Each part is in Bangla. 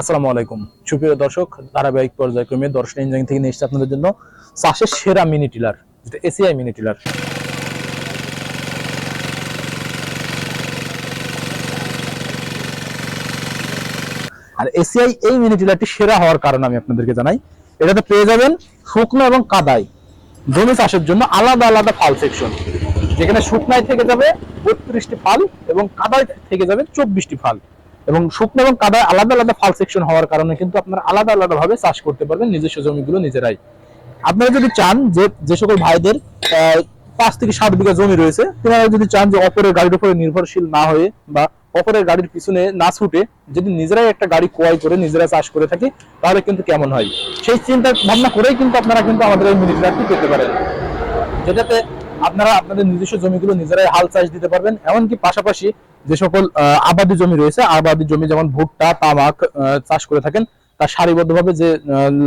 আসসালামু আলাইকুম। সুপ্রিয় দর্শক, ধারাবাহিক পর্যায়ক্রমে দর্শন ইঞ্জিনিয়ারিং থেকে নিয়ে আপনাদের জন্য চাষের সেরা মিনি টিলার, যেটা এসিআই মিনি টিলার। আর এসিআই এই মিনি টিলারটি সেরা হওয়ার কারণ আমি আপনাদেরকে জানাই, এটাতে পেয়ে যাবেন শুকনো এবং কাদাই জমি চাষের জন্য আলাদা আলাদা ফাল সেকশন, যেখানে শুকনায় থেকে যাবে বত্রিশটি ফাল এবং কাদায় থেকে যাবে চব্বিশটি ফাল। এবং শুকনো এবং কাদায় আলাদা আলাদা ফাল সেকশন হওয়ার কারণে কিন্তু আপনারা আলাদা আলাদা ভাবে চাষ করতে পারবেন নিজস্ব জমিগুলো নিজেরাই। আপনারা যদি চান যে যে সকল ভাইদের পাঁচ থেকে সাত বিঘা জমি রয়েছে আপনারা যদি চান যে অপরের গাড়ির উপরে নির্ভরশীল না হয়ে বা অপরের গাড়ির পিছনে না ছুটে যদি নিজেরাই একটা গাড়ি ক্রয় করে নিজেরা চাষ করে থাকে, তাহলে কিন্তু কেমন হয়? সেই চিন্তা ভাবনা করেই কিন্তু আপনারা কিন্তু আমাদের এই মিনিটটি পেতে পারেন। যেটাতে আপনারা আপনাদের নিজস্ব জমিগুলো নিজেরাই হাল চাষ দিতে পারবেন। এমনকি পাশাপাশি যে সকল আবাদি জমি রয়েছে, আবাদি জমি যেমন ভুট্টা, তামাক চাষ করে থাকেন, তার সারিবদ্ধভাবে যে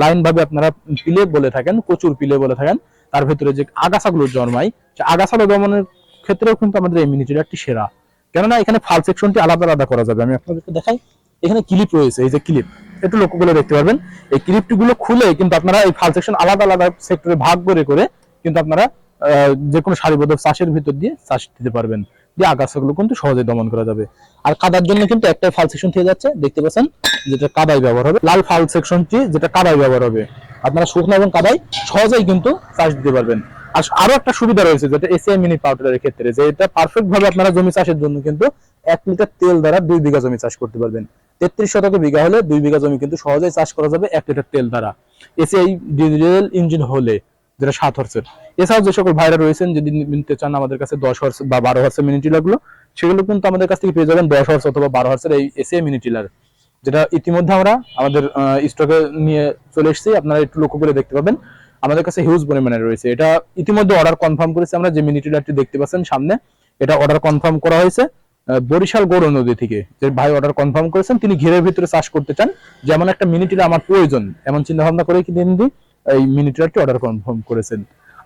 লাইন ভাবে আপনারা পিলে বলে থাকেন প্রচুর পিলে বলে থাকেন, তার ভেতরে যে আগাছাগুলো জন্মায়, সে আগাছাগুলো দমনের ক্ষেত্রেও কিন্তু আমাদের এই মিনিটিরারটি সেরা। কেননা এখানে ফাল সেকশনটি আলাদা আলাদা করা যাবে, আমি আপনাদেরকে দেখাই। এখানে ক্লিপ রয়েছে, এই যে ক্লিপ একটু লক্ষ্য করে দেখতে পারবেন। এই ক্লিপটি গুলো খুলে কিন্তু আপনারা এই ফাল সেকশন আলাদা আলাদা সেক্টরে ভাগ করে করে কিন্তু আপনারা যে কোনো সারিবদ্ধ চাষের ভিতর দিয়ে চাষ দিতে পারবেন। দিয়ে আগাছাগুলো কিন্তু সহজে দমন করা যাবে। আর কাদার জন্য কিন্তু একটাই ফাল সেকশন থেকে যাচ্ছে, দেখতে পাচ্ছেন? যেটা কাদাই ব্যবহার হবে। লাল ফাল সেকশনটি যেটা কাদাই ব্যবহার হবে। আপনারা শুকনো এবং কাদাই সহজেই কিন্তু চাষ দিতে পারবেন। আর আরও একটা সুবিধা রয়েছে, যেটা এসিআই মিনি পাউডারের ক্ষেত্রে, যে এটা পারফেক্ট ভাবে আপনারা জমি চাষের জন্য কিন্তু এক লিটার তেল দ্বারা দুই বিঘা জমি চাষ করতে পারবেন। তেত্রিশ শতক বিঘা হলে দুই বিঘা জমি কিন্তু সহজেই চাষ করা যাবে এক লিটার তেল দ্বারা। এসিআই ডিজেল ইঞ্জিন হলে যেটা সাত হর্সের এছাড়াও যে সকল ভাইরা রয়েছেন, যদি নিতে চান আমাদের কাছে দশ হর্স বা বারো হর্সের মিনি টিলারগুলো সেগুলো কিন্তু আমাদের কাছ থেকে পেয়ে যাবেন দশ হর্স অথবা বারো হর্সের এই এসিআই মিনি টিলার যেটা ইতিমধ্যে আমরা আমাদের স্টকে নিয়ে চলে এসেছি, আপনারা একটু লক্ষ্য করে দেখতে পাবেন। আমাদের কাছে হিউজ পরিমাণে রয়েছে। এটা ইতিমধ্যে অর্ডার কনফার্ম করেছি আমরা, যে মিনি টিলারটি দেখতে পাচ্ছেন সামনে। এটা অর্ডার কনফার্ম করা হয়েছে বরিশাল গৌর নদী থেকে। যে ভাই অর্ডার কনফার্ম করেছেন, তিনি ঘেরের ভিতরে চাষ করতে চান। যেমন একটা মিনি টিলার আমার প্রয়োজন, এমন চিন্তা ভাবনা করে কিন্তু এই মিনি টিলারটি অর্ডার কনফার্ম করেছেন।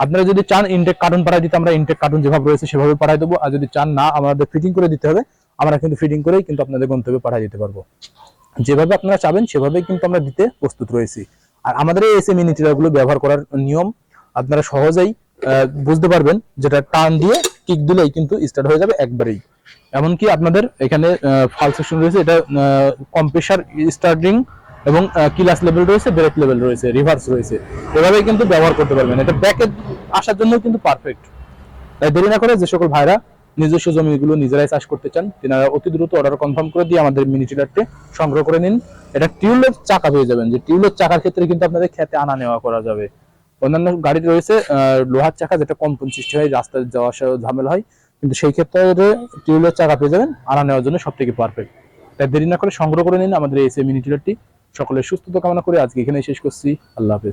আপনারা যদি চান ইনটেক কার্টুন পাঠাই দিতে, আমরা ইনটেক কার্টুন যেভাবে রয়েছে সেভাবে পাঠাই দেবো। আর যদি চান না, আমাদের ফিটিং করে দিতে হবে। আমরা কিন্তু ফিটিং করেই কিন্তু আপনাদের গন্তব্যে পাঠিয়ে দিতে পারব। যেভাবে আপনারা চাবেন, সেভাবেই কিন্তু আমরা দিতে প্রস্তুত রয়েছি। আর আমাদের এই এসএ মিনি ব্যবহার করার নিয়ম আপনারা সহজেই বুঝতে পারবেন, যেটা টান দিয়ে কিক দিলেই কিন্তু স্টার্ট হয়ে যাবে একবারেই। এমনকি আপনাদের এখানে ফাল সেকশন রয়েছে, এটা কম্প্রেসার স্টার্টিং এবং কিলাস লেভেল রয়েছে ব্রেক লেভেল রয়েছে রিভার্স রয়েছে। এভাবেই কিন্তু ব্যবহার করতে পারবেন। এটা ব্যাকে আসার জন্য কিন্তু পারফেক্ট তাই দেরি না করে যে সকল ভাইরা নিজস্ব জমিগুলো নিজেরাই চাষ করতে চান, তেনারা অতি দ্রুত অর্ডার কনফার্ম করে দিয়ে আমাদের মিনি টিলারটি সংগ্রহ করে নিন। এটা টিউলের চাকা পেয়ে যাবেন, যে টিউলের চাকার ক্ষেত্রে কিন্তু আপনাদের খেতে আনা নেওয়া করা যাবে। অন্যান্য গাড়ি রয়েছে লোহার চাকা, যেটা কম্পন সৃষ্টি হয়, রাস্তায় যাওয়া আসা ঝামেলা হয়। কিন্তু সেই ক্ষেত্রে টিউলের চাকা পেয়ে যাবেন, আনা নেওয়ার জন্য সব থেকে পারফেক্ট তাই দেরি না করে সংগ্রহ করে নিন আমাদের এই মিনি টিলারটি সকলের সুস্থতা কামনা করে আজকে এখানে শেষ করছি। আল্লাহ হাফেজ।